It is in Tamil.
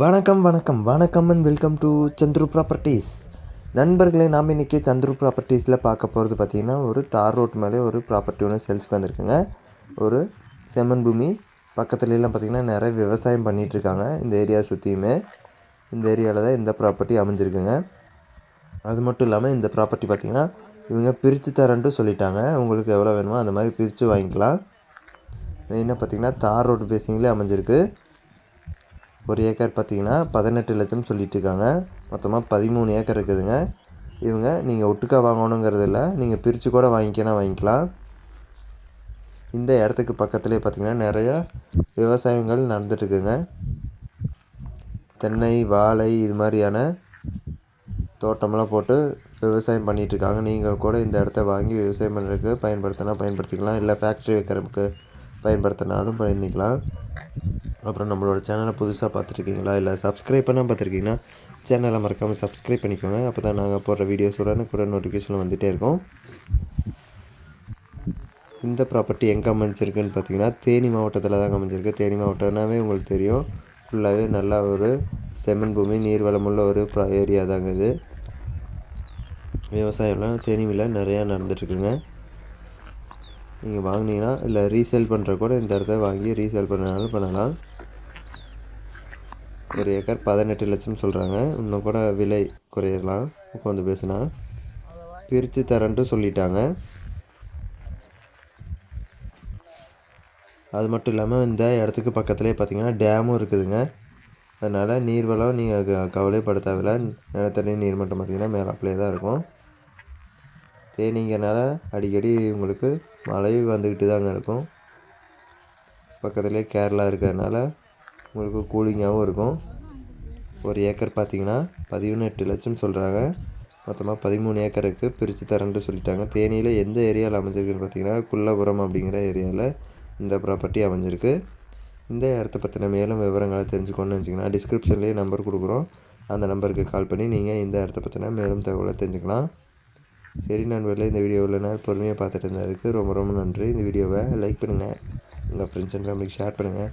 வணக்கம் வணக்கம் வணக்கம் and welcome to Chandru properties நண்பர்களே நாம் இன்றைக்கி சந்துரு ப்ராப்பர்ட்டிஸில் பார்க்க போகிறது பார்த்திங்கன்னா ஒரு தார் ரோட் மேலே ஒரு ப்ராப்பர்ட்டி ஒன்று சேல்ஸ்க்கு வந்திருக்குங்க. ஒரு செம்மன் பூமி. பக்கத்துலலாம் பார்த்திங்கன்னா நிறைய விவசாயம் பண்ணிகிட்ருக்காங்க இந்த ஏரியா சுற்றியுமே இந்த ஏரியாவில் தான் இந்த ப்ராப்பர்ட்டி அமைஞ்சிருக்குங்க. அது மட்டும் இல்லாமல் இந்த ப்ராப்பர்ட்டி பார்த்திங்கன்னா இவங்க பிரித்து தரேன்ட்டு சொல்லிட்டாங்க. உங்களுக்கு எவ்வளோ வேணுமோ அந்த மாதிரி பிரித்து வாங்கிக்கலாம். மெயினாக பார்த்திங்கன்னா தார் ரோடு பேசிங்லேயே அமைஞ்சிருக்கு. ஒரு ஏக்கர் பார்த்திங்கன்னா பதினெட்டு லட்சம் சொல்லிட்டு இருக்காங்க மொத்தமாக பதிமூணு ஏக்கர் இருக்குதுங்க. இவங்க நீங்கள் ஒட்டுக்கா வாங்கணுங்கிறது இல்லை நீங்கள் பிரித்து கூட வாங்கிக்கனா வாங்கிக்கலாம். இந்த இடத்துக்கு பக்கத்துலேயே பார்த்திங்கன்னா நிறையா விவசாயங்கள் நடந்துட்டுருக்குங்க. தென்னை வாழை இது மாதிரியான தோட்டமெல்லாம் போட்டு விவசாயம் பண்ணிகிட்ருக்காங்க நீங்கள் கூட இந்த இடத்த வாங்கி விவசாயம் பண்ணுறதுக்கு பயன்படுத்தினா பயன்படுத்திக்கலாம். இல்லை ஃபேக்ட்ரி வைக்கிறதுக்கு பயன்படுத்தினாலும் பண்ணிக்கலாம் அப்புறம் நம்மளோட சேனலை புதுசாக பார்த்துருக்கீங்களா? இல்லை சப்ஸ்கிரைப் பண்ணால் பார்த்துருக்கீங்கன்னா சேனலை மறக்காமல் சப்ஸ்கிரைப் பண்ணிக்கோங்க. அப்போ தான் நாங்கள் போடுற வீடியோஸ் கூட நோட்டிஃபிகேஷன் வந்துகிட்டே இருக்கும். இந்த ப்ராப்பர்ட்டி எங்கே அமைஞ்சிருக்குன்னு பார்த்தீங்கன்னா தேனி மாவட்டத்தில் தான் அமைஞ்சிருக்கு. தேனி மாவட்டம்னாவே உங்களுக்கு தெரியும். ஃபுல்லாகவே நல்லா ஒரு செம்மண் பூமி நீர்வளமுள்ள ஒரு ஏரியா தாங்க இது. விவசாயம்லாம் தேனியில் நிறையா நடந்துட்டுருக்குங்க. நீங்கள் வாங்கினீங்கன்னா இல்லை ரீசேல் பண்ணுற கூட இந்த இடத்த வாங்கி ரீசேல் பண்ணனாலும் பண்ணலாம். ஒரு ஏக்கர் பதினெட்டு லட்சம் சொல்கிறாங்க இன்னும் கூட விலை குறையலாம். உட்காந்து பேசுனா. பிரித்து தரேன்ட்டு சொல்லிட்டாங்க. அது மட்டும் இல்லாமல் இந்த இடத்துக்கு பக்கத்துலேயே பார்த்திங்கன்னா டேமும் இருக்குதுங்க. அதனால் நீர்வளம் நீங்கள் கவலைப்பட தேவையில்ல நிலத்தடி நீர்மட்டம் பார்த்திங்கன்னா மேலாப்பிலே தான் இருக்கும். தேனிங்கனால அடிக்கடி உங்களுக்கு மழை வந்துக்கிட்டு தாங்க இருக்கும். பக்கத்துலேயே கேரளா இருக்கிறதுனால உங்களுக்கு கூலிங்காகவும் இருக்கும். ஒரு ஏக்கர் பார்த்தீங்கன்னா பதினெட்டு லட்சம் சொல்கிறாங்க மொத்தமாக பதிமூணு ஏக்கருக்கு பிரித்து தரேன்ட்டு சொல்லிட்டாங்க. தேனியில் எந்த ஏரியாவில் அமைஞ்சிருக்குன்னு பார்த்தீங்கன்னா குள்ளபுரம் அப்படிங்கிற ஏரியாவில் இந்த ப்ராப்பர்ட்டி அமைஞ்சிருக்கு. இந்த இடத்த பற்றின மேலும் விவரங்களை தெரிஞ்சுக்கணும்னு வச்சிங்கன்னா டிஸ்கிரிப்ஷன்லேயே நம்பர் கொடுக்குறோம். அந்த நம்பருக்கு கால் பண்ணி நீங்கள் இந்த இடத்த பற்றின மேலும் தகவலை தெரிஞ்சுக்கலாம். சரி நண்பர்களே இந்த வீடியோ நான் பொறுமையாக பார்த்துட்டு இருந்ததுக்கு ரொம்ப ரொம்ப நன்றி. இந்த வீடியோவை லைக் பண்ணுங்கள் உங்கள் ஃப்ரெண்ட்ஸ் அண்ட் ஃபேமிலிக்கு ஷேர் பண்ணுங்கள்